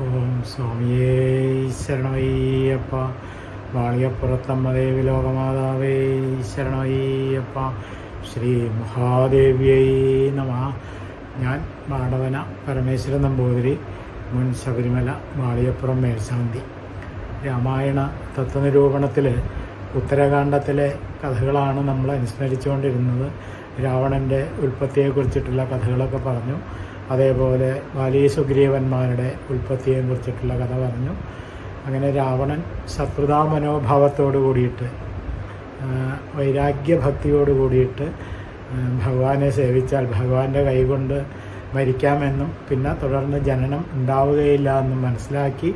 ഓം സ്വാമിയേ ശരണമയ്യപ്പ വാളിയപ്പുറത്തമ്മദേവി ലോകമാതാവേ ശരണമയ്യപ്പ ശ്രീ മഹാദേവ്യൈ നമ. ഞാൻ മാടവന പരമേശ്വരൻ നമ്പൂതിരി മുൻ ശബരിമല വാളിയപ്പുറം മേൽശാന്തി. രാമായണ തത്വനിരൂപണത്തിൽ ഉത്തരകാണ്ഡത്തിലെ കഥകളാണ് നമ്മൾ അനുസ്മരിച്ചുകൊണ്ടിരുന്നത് രാവണന്റെ ഉൽപ്പത്തിയെക്കുറിച്ചിട്ടുള്ള കഥകളൊക്കെ പറഞ്ഞു. അതേപോലെ ബാലി സുഗ്രീവന്മാരുടെ ഉൽപ്പത്തിയെ കുറിച്ചിട്ടുള്ള കഥ പറഞ്ഞു. അങ്ങനെ രാവണൻ ശത്രുതാ മനോഭാവത്തോടു കൂടിയിട്ട് വൈരാഗ്യ വൈരാഗ്യഭക്തിയോട് കൂടിയിട്ട് ഭഗവാനെ സേവിച്ചാൽ ഭഗവാന്റെ കൈകൊണ്ട് മരിക്കാമെന്നും പിന്നെ തുടർന്ന് ജനനം ഉണ്ടാവുകയില്ല എന്നും മനസ്സിലാക്കി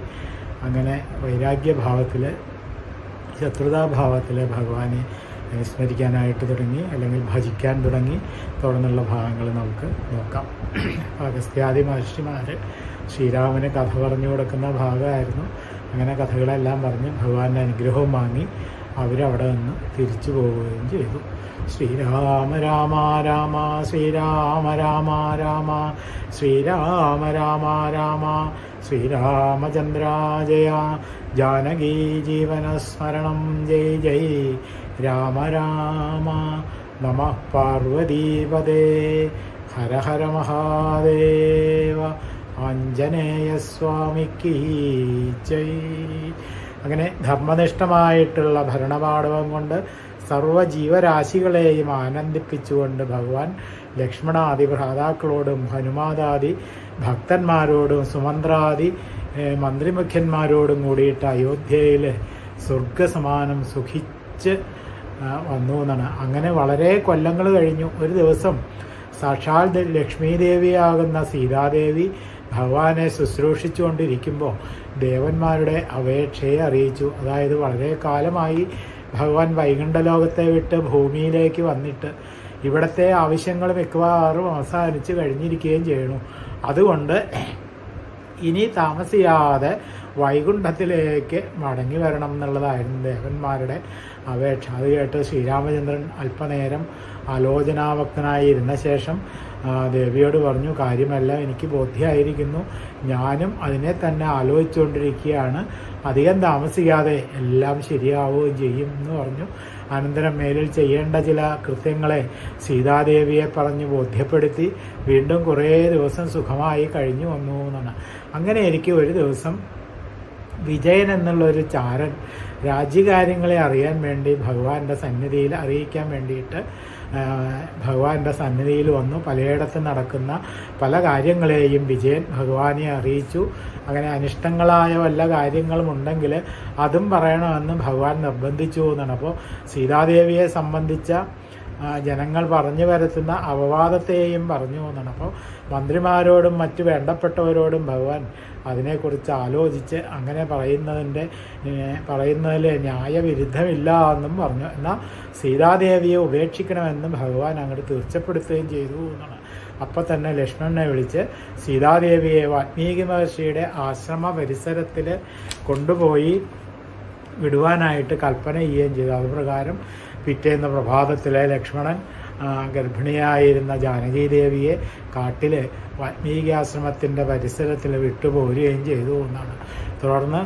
അങ്ങനെ വൈരാഗ്യഭാവത്തിൽ ശത്രുതാഭാവത്തിൽ ഭഗവാനെ സ്മരിക്കാനായിട്ട് തുടങ്ങി അല്ലെങ്കിൽ ഭജിക്കാൻ തുടങ്ങി തുടർന്നുള്ള ഭാഗങ്ങൾ നമുക്ക് നോക്കാം. അഗസ്ത്യാദി മഹർഷിമാർ ശ്രീരാമന് കഥ പറഞ്ഞു കൊടുക്കുന്ന ഭാഗമായിരുന്നു. അങ്ങനെ കഥകളെല്ലാം പറഞ്ഞ് ഭഗവാന്റെ അനുഗ്രഹവും വാങ്ങി അവരവിടെ നിന്ന് തിരിച്ചു പോവുകയും ചെയ്തു. ശ്രീരാമ രാമ രാമ ശ്രീരാമ രാമ രാമ ശ്രീരാമ രാമ രാമ ശ്രീരാമചന്ദ്ര ജയ ജാനകീ ജീവനസ്മരണം ജയ് ജയ്. രാമ രാമ നമ പാർവതീപദേ ഹര ഹര മഹാദേവ. ആഞ്ജനേയസ്വാമിക്ക് അങ്ങനെ ധർമ്മനിഷ്ഠമായിട്ടുള്ള ഭരണപാടവം കൊണ്ട് സർവ ജീവരാശികളെയും ആനന്ദിപ്പിച്ചുകൊണ്ട് ഭഗവാൻ ലക്ഷ്മണാദി ഭ്രാതാക്കളോടും ഹനുമാദാദി ഭക്തന്മാരോടും സുമന്ത്രാദി മന്ത്രിമുഖ്യന്മാരോടും കൂടിയിട്ട് അയോധ്യയിൽ സ്വർഗസമാനം സുഖിച്ച് വന്നു എന്നാണ്. അങ്ങനെ വളരെ കൊല്ലങ്ങൾ കഴിഞ്ഞു. ഒരു ദിവസം സാക്ഷാൽ ലക്ഷ്മീദേവിയാകുന്ന സീതാദേവി ഭഗവാനെ ശുശ്രൂഷിച്ചുകൊണ്ടിരിക്കുമ്പോൾ ദേവന്മാരുടെ അപേക്ഷയെ അറിയിച്ചു. അതായത് വളരെ കാലമായി ഭഗവാൻ വൈകുണ്ഠലോകത്തെ വിട്ട് ഭൂമിയിലേക്ക് വന്നിട്ട് ഇവിടത്തെ ആവശ്യങ്ങൾ മിക്കവാറും അവസാനിച്ച് കഴിഞ്ഞിരിക്കുകയും ചെയ്യണു. അതുകൊണ്ട് ഇനി താമസിയാതെ വൈകുണ്ഠത്തിലേക്ക് മടങ്ങി വരണം എന്നുള്ളതായിരുന്നു ദേവന്മാരുടെ അപേക്ഷ. അത് കേട്ട് ശ്രീരാമചന്ദ്രൻ അല്പനേരം ആലോചനാവക്തനായിരുന്ന ശേഷം ദേവിയോട് പറഞ്ഞു കാര്യമല്ല എനിക്ക് ബോധ്യമായിരിക്കുന്നു ഞാനും അതിനെ തന്നെ ആലോചിച്ചുകൊണ്ടിരിക്കുകയാണ്. അധികം താമസിക്കാതെ എല്ലാം ശരിയാവുകയും ചെയ്യും എന്ന് പറഞ്ഞു. അനന്തരം മേലിൽ ചെയ്യേണ്ട ചില കൃത്യങ്ങളെ സീതാദേവിയെ പറഞ്ഞ് ബോധ്യപ്പെടുത്തി വീണ്ടും കുറേ ദിവസം സുഖമായി കഴിഞ്ഞു വന്നു എന്നാണ്. അങ്ങനെ എനിക്ക് ഒരു ദിവസം വിജയൻ എന്നുള്ള ഒരു ചാരൻ രാജ്യകാര്യങ്ങളെ അറിയാൻ വേണ്ടി ഭഗവാന്റെ സന്നിധിയിൽ അറിയിക്കാൻ വേണ്ടിയിട്ട് ഭഗവാന്റെ സന്നിധിയിൽ വന്നു. പലയിടത്തും നടക്കുന്ന പല കാര്യങ്ങളെയും വിജയൻ ഭഗവാനെ അറിയിച്ചു. അങ്ങനെ അനിഷ്ടങ്ങളായ വല്ല കാര്യങ്ങളും ഉണ്ടെങ്കിൽ അതും പറയണമെന്ന് ഭഗവാൻ നിർബന്ധിച്ചു എന്നാണ്. അപ്പോൾ സീതാദേവിയെ സംബന്ധിച്ച ജനങ്ങൾ പറഞ്ഞു വരുത്തുന്ന അപവാദത്തെയും പറഞ്ഞു പോകുന്നതാണ് അപ്പോൾ മന്ത്രിമാരോടും മറ്റു വേണ്ടപ്പെട്ടവരോടും ഭഗവാൻ അതിനെക്കുറിച്ച് ആലോചിച്ച് അങ്ങനെ പറയുന്നതിന്റെ പറയുന്നതിൽ ന്യായവിരുദ്ധമില്ല എന്നും പറഞ്ഞു. എന്നാൽ സീതാദേവിയെ ഉപേക്ഷിക്കണമെന്നും ഭഗവാൻ അങ്ങോട്ട് തീർച്ചപ്പെടുത്തുകയും ചെയ്തു എന്നാണ്. അപ്പം തന്നെ ലക്ഷ്മണനെ വിളിച്ച് സീതാദേവിയെ വാൽമീകി മഹർഷിയുടെ ആശ്രമ പരിസരത്തിൽ കൊണ്ടുപോയി വിടുവാനായിട്ട് കൽപ്പന ചെയ്യുകയും ചെയ്തു. അതുപ്രകാരം പിറ്റേന്ന് പ്രഭാതത്തിലെ ലക്ഷ്മണൻ ഗർഭിണിയായിരുന്ന ജാനകീദേവിയെ കാട്ടിൽ വാത്മീകാശ്രമത്തിന്റെ പരിസരത്തിൽ വിട്ടുപോരുകയും ചെയ്തു എന്നാണ്. തുടർന്ന്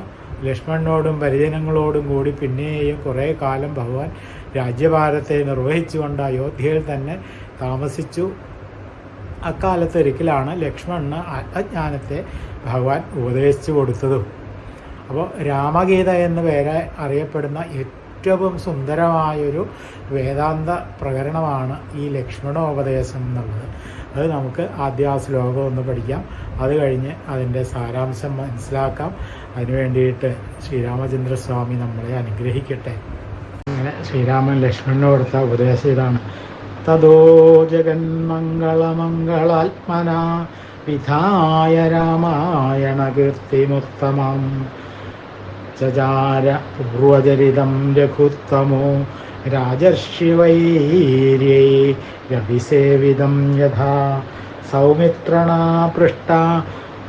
ലക്ഷ്മണനോടും പരിജനങ്ങളോടും കൂടി പിന്നെയും കുറേ കാലം ഭഗവാൻ രാജ്യഭാരത്തെ നിർവഹിച്ചുകൊണ്ട് അയോധ്യയിൽ തന്നെ താമസിച്ചു. അക്കാലത്ത് ഒരിക്കലാണ് ലക്ഷ്മണന് ആത്മജ്ഞാനത്തെ ഭഗവാൻ ഉപദേശിച്ചു കൊടുത്തതും. അപ്പോൾ രാമഗീത എന്ന് പേര് അറിയപ്പെടുന്ന ഏറ്റവും സുന്ദരമായൊരു വേദാന്ത പ്രകരണമാണ് ഈ ലക്ഷ്മണോപദേശം എന്നുള്ളത്. അത് നമുക്ക് ആദ്യാശ്ലോകം ഒന്ന് പഠിക്കാം. അത് കഴിഞ്ഞ് അതിന്റെ സാരാംശം മനസ്സിലാക്കാം. അതിനു വേണ്ടിയിട്ട് ശ്രീരാമചന്ദ്രസ്വാമി നമ്മളെ അനുഗ്രഹിക്കട്ടെ. അങ്ങനെ ശ്രീരാമൻ ലക്ഷ്മണന് കൊടുത്ത ഉപദേശം ഇതാണ്. തതോ ജഗന്മംഗളമംഗളാത്മന വിധായ രാമായണ ചചാര പൂർവചരിതം രഘുത്തമോ രാജർഷിവൈര്യൈ രവിസേവിതം യഥാ. സൗമിത്രണാ പൃഷ്ട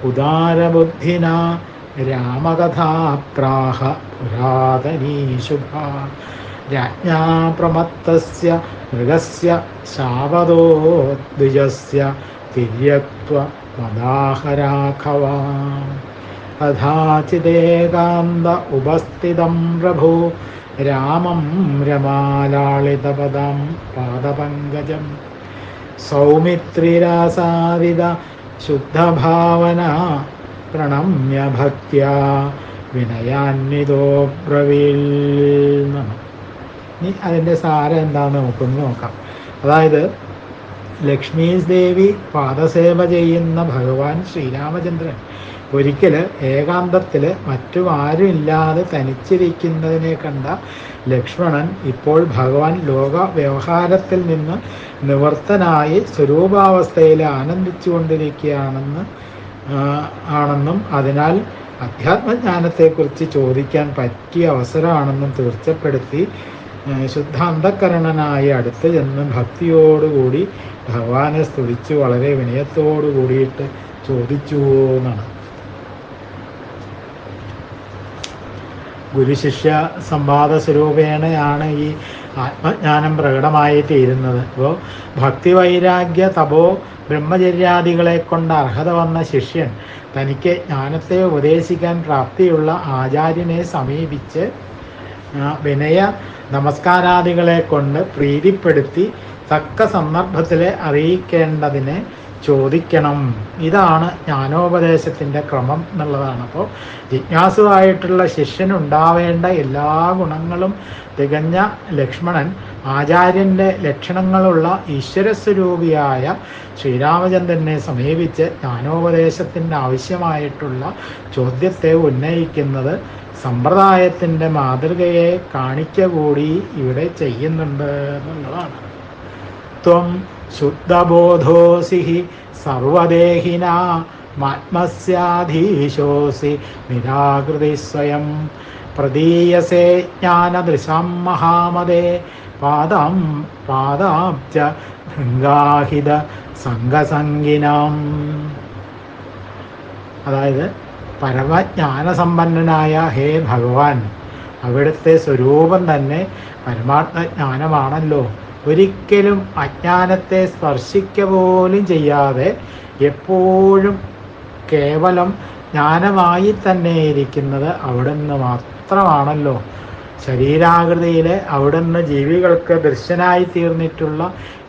ഉദാരബുദ്ധിന രാമകഥാപ്രാഹ പുരാതനീശുഭ രാജ്ഞാ പ്രമത്തസ്യ മൃഗസ്യ ശാവതോ ദ്വിജസ്യ തിര്യക്വ മദാഹരാഘവാ അഥാചിതേകാന്ത ഉപസ്ഥിതം പ്രഭു. രാമം രമാലാളിതപദം പാദപങ്കജം. സൗമിത്രിരാസാദിത ശുദ്ധഭാവന പ്രണമ്യ ഭക്ത്യാ വിനയാന്വിതോ ബ്രവീൽ ഇനി അതിന്റെ സാരം എന്താണെന്ന് നമുക്കൊന്ന് നോക്കാം. അതായത് ലക്ഷ്മീദേവി പാദസേവ ചെയ്യുന്ന ഭഗവാൻ ശ്രീരാമചന്ദ്രൻ ഒരിക്കൽ ഏകാന്തത്തിൽ മറ്റു ആരുമില്ലാതെ തനിച്ചിരിക്കുന്നതിനെ കണ്ട ലക്ഷ്മണൻ ഇപ്പോൾ ഭഗവാൻ ലോക വ്യവഹാരത്തിൽ നിന്ന് നിവർത്തനായി സ്വരൂപാവസ്ഥയിൽ ആനന്ദിച്ചുകൊണ്ടിരിക്കുകയാണെന്ന് ആണെന്നും അതിനാൽ അധ്യാത്മജ്ഞാനത്തെക്കുറിച്ച് ചോദിക്കാൻ പറ്റിയ അവസരമാണെന്നും തീർച്ചപ്പെടുത്തി ശുദ്ധാന്തകരണനായി അടുത്ത് ചെന്ന് ഭക്തിയോടുകൂടി ഭഗവാനെ സ്തുതിച്ച് വളരെ വിനയത്തോടു കൂടിയിട്ട് ചോദിച്ചു എന്നാണ്. ഗുരുശിഷ്യ സംവാദ സ്വരൂപേണയാണ് ഈ ആത്മജ്ഞാനം പ്രകടമായി തീരുന്നത് അപ്പോൾ ഭക്തി വൈരാഗ്യ തപോ ബ്രഹ്മചര്യാദികളെ കൊണ്ട് അർഹത വന്ന ശിഷ്യൻ തനിക്ക് ജ്ഞാനത്തെ ഉപദേശിക്കാൻ പ്രാപ്തിയുള്ള ആചാര്യനെ സമീപിച്ച് വിനയ നമസ്കാരാദികളെ കൊണ്ട് പ്രീതിപ്പെടുത്തി തക്ക സന്ദർഭത്തിലെ അറിയിക്കേണ്ടതിനെ ചോദിക്കണം. ഇതാണ് ജ്ഞാനോപദേശത്തിന്റെ ക്രമം എന്നുള്ളതാണ്. അപ്പോൾ ജിജ്ഞാസുവായിട്ടുള്ള ശിഷ്യനുണ്ടാവേണ്ട എല്ലാ ഗുണങ്ങളും തികഞ്ഞ ലക്ഷ്മണൻ ആചാര്യന്റെ ലക്ഷണങ്ങളുള്ള ഈശ്വരസ്വരൂപിയായ ശ്രീരാമചന്ദ്രനെ സമീപിച്ച് ജ്ഞാനോപദേശത്തിന്റെ ആവശ്യമായിട്ടുള്ള ചോദ്യത്തെ ഉന്നയിക്കുന്നത് സമ്പ്രദായത്തിന്റെ മാതൃകയെ കാണിക്ക കൂടി ഇവിടെ ചെയ്യുന്നുണ്ട് എന്നുള്ളതാണ്. ത്വം ശുദ്ധബോധോസി സർവദേഹിന മാത്മസ്യാധീശോസി നിരാകൃതി സ്വയം പ്രതീയസേ ജ്ഞാനദൃശം മഹാമതേ പാദം പാദാബ്ജ ഭൃംഗാഹിത സംഘസംഗിനം അതായത് പരമജ്ഞാനസമ്പന്നനായ ഹേ ഭഗവാൻ അവിടുത്തെ സ്വരൂപം തന്നെ പരമാത്മജ്ഞാനമാണല്ലോ. ഒരിക്കലും അജ്ഞാനത്തെ സ്പർശിക്ക പോലും ചെയ്യാതെ എപ്പോഴും കേവലം ജ്ഞാനമായി തന്നെ ഇരിക്കുന്നത് അവിടുന്ന് മാത്രമാണല്ലോ. ശരീരാകൃതിയിലെ അവിടുന്ന് ജീവികൾക്ക് ദൃശ്യനായി തീർന്നിട്ടുള്ള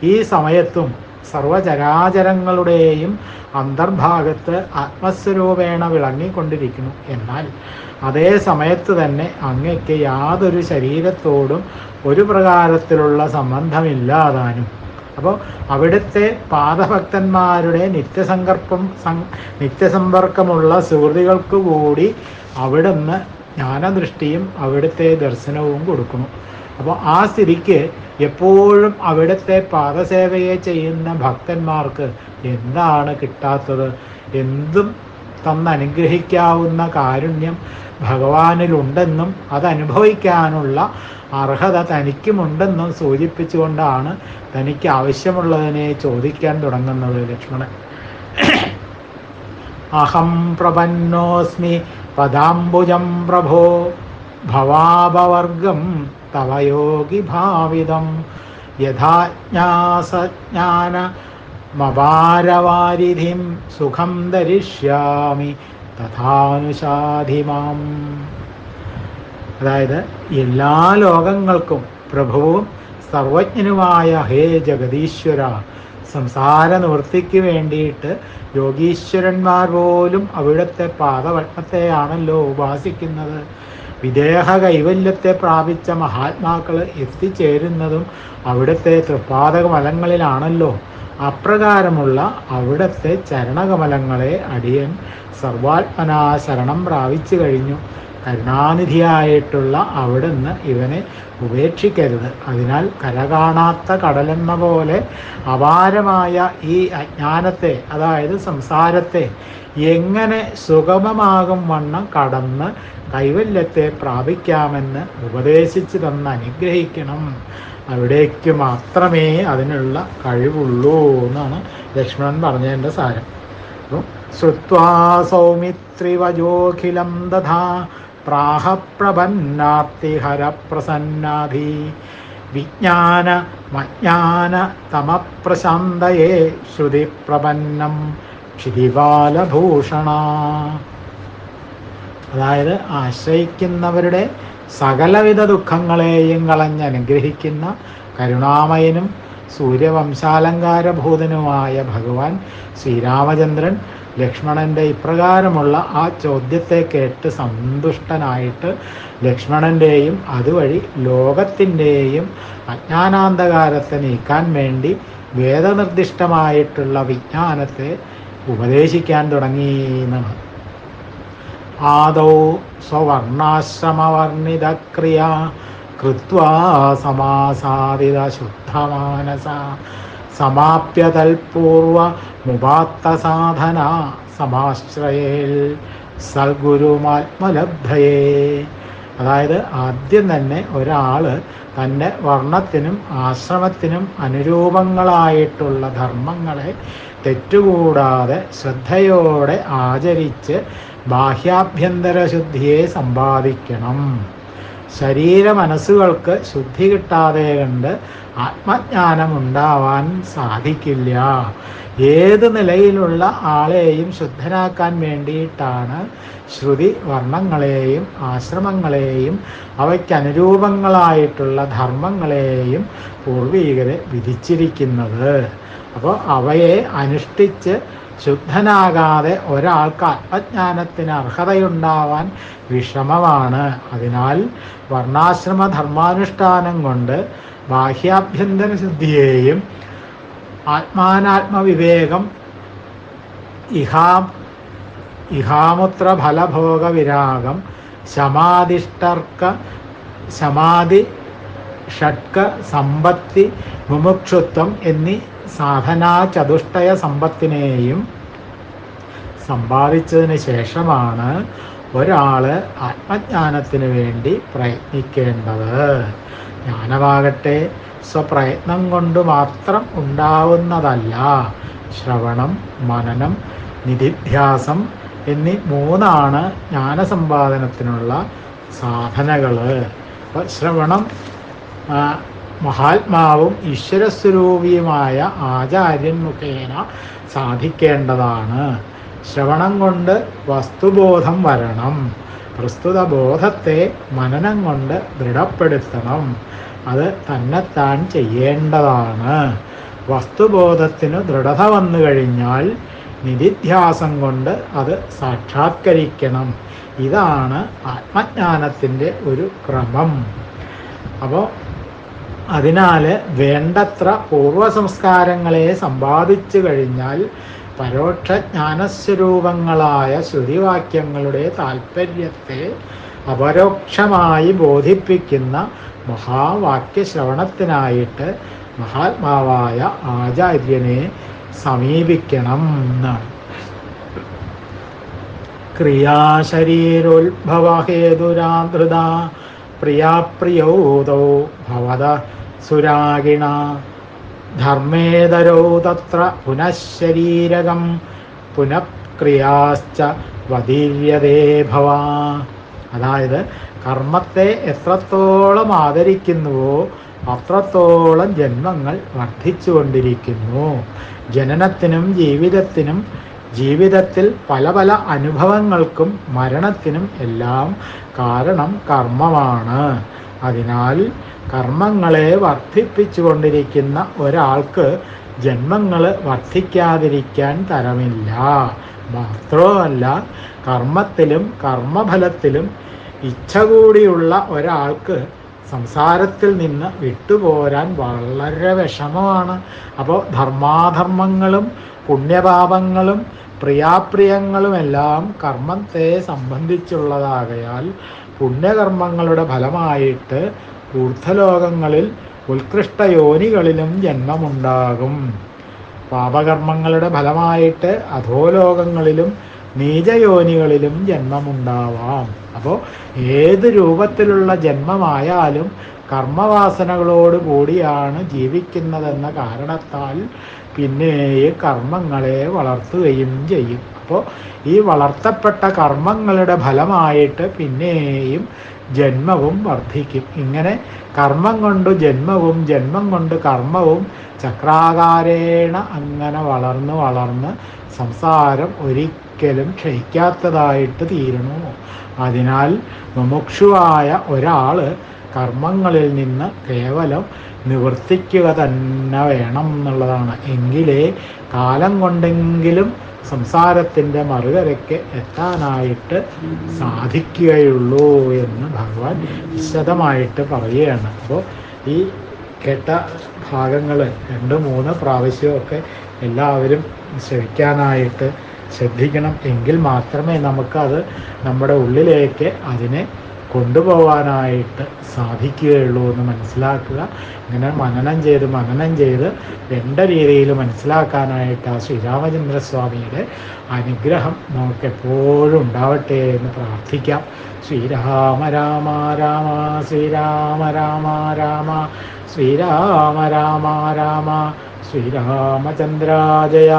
ഈ സമയത്തും സർവചരാചരങ്ങളുടെയും അന്തർഭാഗത്ത് ആത്മസ്വരൂപേണ വിളങ്ങിക്കൊണ്ടിരിക്കുന്നു. എന്നാൽ അതേ സമയത്ത് തന്നെ അങ്ങയ്ക്ക് യാതൊരു ശരീരത്തോടും ഒരു പ്രകാരത്തിലുള്ള സംബന്ധമില്ലാതാനും. അപ്പോൾ അവിടുത്തെ പാദഭക്തന്മാരുടെ നിത്യസങ്കല്പം നിത്യസമ്പർക്കമുള്ള സുഹൃതികൾക്ക് കൂടി അവിടുന്ന് ജ്ഞാനദൃഷ്ടിയും അവിടുത്തെ ദർശനവും കൊടുക്കുന്നു. അപ്പോൾ ആ സ്ഥിതിക്ക് എപ്പോഴും അവിടുത്തെ പാദസേവയെ ചെയ്യുന്ന ഭക്തന്മാർക്ക് എന്താണ് കിട്ടാത്തത്? എന്തും തന്നനുഗ്രഹിക്കാവുന്ന കാരുണ്യം ഭഗവാനിലുണ്ടെന്നും അതനുഭവിക്കാനുള്ള അർഹത തനിക്കുമുണ്ടെന്നും സൂചിപ്പിച്ചുകൊണ്ടാണ് തനിക്ക് ആവശ്യമുള്ളതിനെ ചോദിക്കാൻ തുടങ്ങുന്നത് ലക്ഷ്മണൻ. അഹം പ്രപന്നോസ്മി പദാംബുജം പ്രഭോ ഭവാപവർഗം തവ യോഗി ഭാവിതം യഥാജ്ഞാസജ്ഞാന മപാരവാരിധിം സുഖം ധരിഷ്യാമി തഥാനുശാധിമാം അതായത് എല്ലാ ലോകങ്ങൾക്കും പ്രഭുവും സർവജ്ഞനുമായ ഹേ ജഗദീശ്വര സംസാര നിവൃത്തിക്ക് വേണ്ടിയിട്ട് യോഗീശ്വരന്മാർ പോലും അവിടുത്തെ പാദവട്ടത്തെയാണല്ലോ ഉപാസിക്കുന്നത്. വിദേഹ കൈവല്യത്തെ പ്രാപിച്ച മഹാത്മാക്കൾ എത്തിച്ചേരുന്നതും അവിടുത്തെ തൃപ്പാദകമലങ്ങളിലാണല്ലോ. അപ്രകാരമുള്ള അവിടുത്തെ ചരണകമലങ്ങളെ അടിയൻ സർവാത്മനാ ശരണം പ്രാപിച്ചു കഴിഞ്ഞു. കരുണാനിധിയായിട്ടുള്ള അവിടുന്ന് ഇവനെ ഉപേക്ഷിക്കരുത്. അതിനാൽ കരകാണാത്ത കടലെന്ന പോലെ അപാരമായ ഈ അജ്ഞാനത്തെ അതായത് സംസാരത്തെ എങ്ങനെ സുഗമമാകും വണ്ണം കടന്ന് കൈവല്യത്തെ പ്രാപിക്കാമെന്ന് ഉപദേശിച്ചു തന്ന് അനുഗ്രഹിക്കണം. അവിടേക്ക് മാത്രമേ അതിനുള്ള കഴിവുള്ളൂ എന്നാണ് ലക്ഷ്മണൻ പറഞ്ഞതിന്റെ സാരം. അപ്പം ശ്രുത്വാ സൗമിത്രിവജോഖിലം ദധാ പ്രാഹപ്രപന്നാർത്തിഹരപ്രസന്നാഭി വിജ്ഞാന മജ്ഞാന തമപ്രശാന്തയേ ശ്രുതിപ്രപന്നം ക്ഷിതിപാലഭൂഷണ അതായത് ആശ്രയിക്കുന്നവരുടെ സകലവിധ ദുഃഖങ്ങളെയും കളഞ്ഞ് അനുഗ്രഹിക്കുന്ന കരുണാമയനും സൂര്യവംശാലങ്കാരഭൂതനുമായ ഭഗവാൻ ശ്രീരാമചന്ദ്രൻ ലക്ഷ്മണന്റെ ഇപ്രകാരമുള്ള ആ ചോദ്യത്തെ കേട്ട് സന്തുഷ്ടനായിട്ട് ലക്ഷ്മണന്റെയും അതുവഴി ലോകത്തിന്റെയും അജ്ഞാനാന്ധകാരത്തെ നീക്കാൻ വേണ്ടി വേദനിർദ്ദിഷ്ടമായിട്ടുള്ള വിജ്ഞാനത്തെ ഉപദേശിക്കാൻ തുടങ്ങി എന്നാണ്. ആദൗ സ്വവർണാശ്രമവർണിതക്രിയ കൃത്വാ സമാസാദിത ശുദ്ധമാനസ സമാപ്യ തൽപൂർവ മുപാത്ത സാധന സമാശ്രയേൽ സൽഗുരുമാത്മലബ്ധയേ. അതായത് ആദ്യം തന്നെ ഒരാൾ തന്റെ വർണത്തിനും ആശ്രമത്തിനും അനുരൂപങ്ങളായിട്ടുള്ള ധർമ്മങ്ങളെ തെറ്റുകൂടാതെ ശ്രദ്ധയോടെ ആചരിച്ച് ബാഹ്യാഭ്യന്തര ശുദ്ധിയെ സമ്പാദിക്കണം. ശരീര മനസ്സുകൾക്ക് ശുദ്ധി കിട്ടാതെ കണ്ട് ആത്മജ്ഞാനം ഉണ്ടാവാൻ സാധിക്കില്ല. ഏത് നിലയിലുള്ള ആളെയും ശുദ്ധനാക്കാൻ വേണ്ടിയിട്ടാണ് ശ്രുതി വർണങ്ങളെയും ആശ്രമങ്ങളെയും അവയ്ക്കനുരൂപങ്ങളായിട്ടുള്ള ധർമ്മങ്ങളെയും പൂർവീകരെ വിധിച്ചിരിക്കുന്നത്. അപ്പോൾ അവയെ അനുഷ്ഠിച്ച് ശുദ്ധനാകാതെ ഒരാൾക്ക് ആത്മജ്ഞാനത്തിന് അർഹതയുണ്ടാവാൻ വിഷമമാണ്. അതിനാൽ വർണാശ്രമ ധർമാനുഷ്ഠാനം കൊണ്ട് ബാഹ്യാഭ്യന്തര ശുദ്ധിയെയും ആത്മാനാത്മവിവേകം ഇഹാ ഇഹാമുത്ര ഫലഭോഗ വിരാഗം ശമാധിഷ്ടർക്ക ശമാധി ഷഡ്ക സമ്പത്തി മുമുക്ഷുത്വം എന്നീ സാധനാ ചതുഷ്ടയ സമ്പത്തിനെയും സമ്പാദിച്ചതിന് ശേഷമാണ് ഒരാൾ ആത്മജ്ഞാനത്തിന് വേണ്ടി പ്രയത്നിക്കേണ്ടത്. ജ്ഞാനമാകട്ടെ സ്വപ്രയത്നം കൊണ്ട് മാത്രം ഉണ്ടാവുന്നതല്ല. ശ്രവണം മനനം നിധിധ്യാസം എന്നീ മൂന്നാണ് ജ്ഞാനസമ്പാദനത്തിനുള്ള സാധനകൾ ശ്രവണം മഹാത്മാവും ഈശ്വരസ്വരൂപിയുമായ ആചാര്യൻ മുഖേന സാധിക്കേണ്ടതാണ്. ശ്രവണം കൊണ്ട് വസ്തുബോധം വരണം. പ്രസ്തുത ബോധത്തെ മനനം കൊണ്ട് ദൃഢപ്പെടുത്തണം. അത് തന്നെത്താൻ ചെയ്യേണ്ടതാണ്. വസ്തുബോധത്തിന് ദൃഢത വന്നു കഴിഞ്ഞാൽ നിധിധ്യാസം കൊണ്ട് അത് സാക്ഷാത്കരിക്കണം. ഇതാണ് ആത്മജ്ഞാനത്തിന്റെ ഒരു ക്രമം. അപ്പോൾ അതിനാൽ വേണ്ടത്ര പൂർവ സംസ്കാരങ്ങളെ സമ്പാദിച്ചു കഴിഞ്ഞാൽ പരോക്ഷ ജ്ഞാനസ്വരൂപങ്ങളായ ശ്രുതിവാക്യങ്ങളുടെ താല്പര്യത്തെ അപരോക്ഷമായി ബോധിപ്പിക്കുന്ന മഹാവാക്യ ശ്രവണത്തിനായിട്ട് മഹാത്മാവായ ആചാര്യനെ സമീപിക്കണം എന്നാണ്. ക്രിയാശരീരോത്ഭവഹേതുരാധൃത പ്രിയാപ്രിയൗതൗ ഭവത സുരാഗിണ. ധർമ്മേതരോ തത്ര പുനഃശരീരകം പുനഃക്രിയാശ്ച വധീര്യതേ ഭവ. അതായത് കർമ്മത്തെ എത്രത്തോളം ആദരിക്കുന്നുവോ അത്രത്തോളം ജന്മങ്ങൾ വർദ്ധിച്ചുകൊണ്ടിരിക്കുന്നു. ജനനത്തിനും ജീവിതത്തിനും ജീവിതത്തിൽ പല പല അനുഭവങ്ങൾക്കും മരണത്തിനും എല്ലാം കാരണം കർമ്മമാണ്. അതിനാൽ കർമ്മങ്ങളെ വർദ്ധിപ്പിച്ചുകൊണ്ടിരിക്കുന്ന ഒരാൾക്ക് ജന്മങ്ങൾ വർദ്ധിക്കാതിരിക്കാൻ തരമില്ല. മാത്രവുമല്ല കർമ്മത്തിലും കർമ്മഫലത്തിലും ഇച്ഛ കൂടിയുള്ള ഒരാൾക്ക് സംസാരത്തിൽ നിന്ന് വിട്ടുപോരാൻ വളരെ വിഷമമാണ്. അപ്പോൾ ധർമാധർമ്മങ്ങളും പുണ്യപാപങ്ങളും പ്രിയാപ്രിയങ്ങളുമെല്ലാം കർമ്മത്തെ സംബന്ധിച്ചുള്ളതാകയാൽ പുണ്യകർമ്മങ്ങളുടെ ഫലമായിട്ട് ഊർധ്വലോകങ്ങളിൽ ഉത്കൃഷ്ട യോനികളിലും ജന്മമുണ്ടാകും. പാപകർമ്മങ്ങളുടെ ഫലമായിട്ട് അധോലോകങ്ങളിലും നീചയോനികളിലും ജന്മമുണ്ടാവാം. അപ്പോൾ ഏത് രൂപത്തിലുള്ള ജന്മമായാലും കർമ്മവാസനകളോട് കൂടിയാണ് ജീവിക്കുന്നതെന്ന കാരണത്താൽ പിന്നെ കർമ്മങ്ങളെ വളർത്തുകയും ചെയ്യും. അപ്പോൾ ഈ വളർത്തപ്പെട്ട കർമ്മങ്ങളുടെ ഫലമായിട്ട് പിന്നെയും ജന്മവും വർദ്ധിക്കും. ഇങ്ങനെ കർമ്മം കൊണ്ട് ജന്മവും ജന്മം കൊണ്ട് കർമ്മവും ചക്രാകാരേണ അങ്ങനെ വളർന്ന് വളർന്ന് സംസാരം ഒരിക്കലും ഒരിക്കലും ക്ഷയിക്കാത്തതായിട്ട് തീരണു? അതിനാൽ മുമുക്ഷുവായ ഒരാൾ കർമ്മങ്ങളിൽ നിന്ന് കേവലം നിവർത്തിക്കുക തന്നെ വേണം എന്നുള്ളതാണ്. എങ്കിലേ കാലം കൊണ്ടെങ്കിലും സംസാരത്തിന്റെ മറുകരയ്ക്ക് എത്താനായിട്ട് സാധിക്കുകയുള്ളൂ എന്ന് ഭഗവാൻ വിശദമായിട്ട് പറയുകയാണ്. അപ്പോൾ ഈ കേട്ട ഭാഗങ്ങൾ രണ്ട് മൂന്ന് പ്രാവശ്യമൊക്കെ എല്ലാവരും ശ്രവിക്കാനായിട്ട് ശ്രദ്ധിക്കണം. എങ്കിൽ മാത്രമേ നമുക്കത് നമ്മുടെ ഉള്ളിലേക്ക് അതിനെ കൊണ്ടുപോകാനായിട്ട് സാധിക്കുകയുള്ളൂ എന്ന് മനസ്സിലാക്കുക. ഇങ്ങനെ മനനം ചെയ്ത് മനനം ചെയ്ത് വേണ്ട രീതിയിൽ മനസ്സിലാക്കാനായിട്ട് ആ ശ്രീരാമചന്ദ്രസ്വാമിയുടെ അനുഗ്രഹം നമുക്ക് എപ്പോഴും ഉണ്ടാവട്ടെ എന്ന് പ്രാർത്ഥിക്കാം. ശ്രീരാമ രാമ രാമ ശ്രീരാമ രാമ രാമ ശ്രീരാമ രാമ രാമ ശ്രീരാമചന്ദ്രാജയ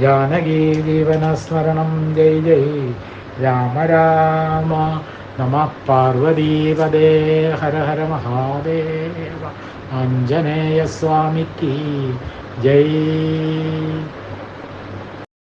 ജാനകീ ജീവനസ്മരണം. ജയ് ജയ്. രാമ രാമ നമ. പാർവതീപദേ ഹര ഹര മഹാദേവ. ആഞ്ജനേയസ്വാമിക്ക് ജയ്.